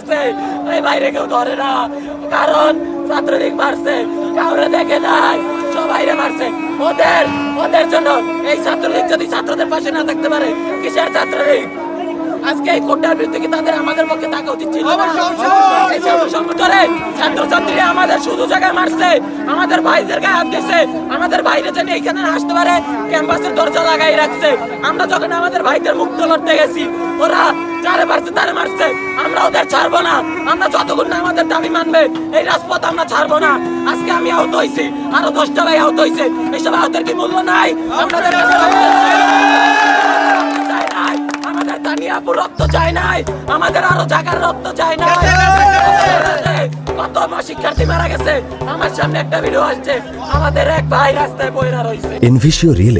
গেছে এই বাইরে কেউ ধরে না। কারণ ছাত্রলীগ মারছে। কাউরে দেখে নাই। সবাইরে মারছে। ওদের ওদের জন্য এই ছাত্রলীগ যদি ছাত্রদের পাশে না থাকতে পারে কিসের ছাত্রলীগ? আজকে এই কোটার বিরুদ্ধে কি তাদের আমাদের পক্ষে থাকা উচিত ছিল না? এই ছাত্র সংগঠনে ছাত্রছাত্রীরা আমাদের শুধু জায়গায় মারছে। আমাদের ভাইদের গায়ে হাত দিছে। আমাদের ভাইরা যেন এইখানে আসতে পারে ক্যাম্পাসের দরজা লাগাই রাখছে। আমরা যখন আমাদের ভাইদের মুক্ত লড়তে গেছি ওরা যারে মারছে তারে মারছে। ছাড়বো না। আমরা যতক্ষণ না আমাদের দাবি মানবে, এই রাজপথ আমরা ছাড়বো না। আজকে আমি আহত হয়েছি, আরও দশটা ভাই আহত হয়েছে। এইসব আহতের কি মূল্য নাই?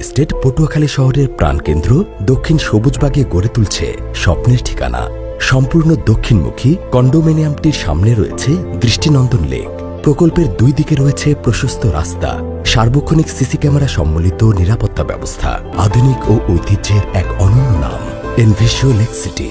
এস্টেট পটুয়াখালী শহরের প্রাণকেন্দ্র দক্ষিণ সবুজবাগে গড়ে তুলছে স্বপ্নের ঠিকানা। সম্পূর্ণ দক্ষিণমুখী কন্ডোমিনিয়ামটির সামনে রয়েছে দৃষ্টিনন্দন লেক। প্রকল্পের দুই দিকে রয়েছে প্রশস্ত রাস্তা, সার্বক্ষণিক সিসি ক্যামেরা সম্মিলিত নিরাপত্তা ব্যবস্থা, আধুনিক ও ঐতিহ্যের এক অনন্য নাম এনভিশিও লেক সিটি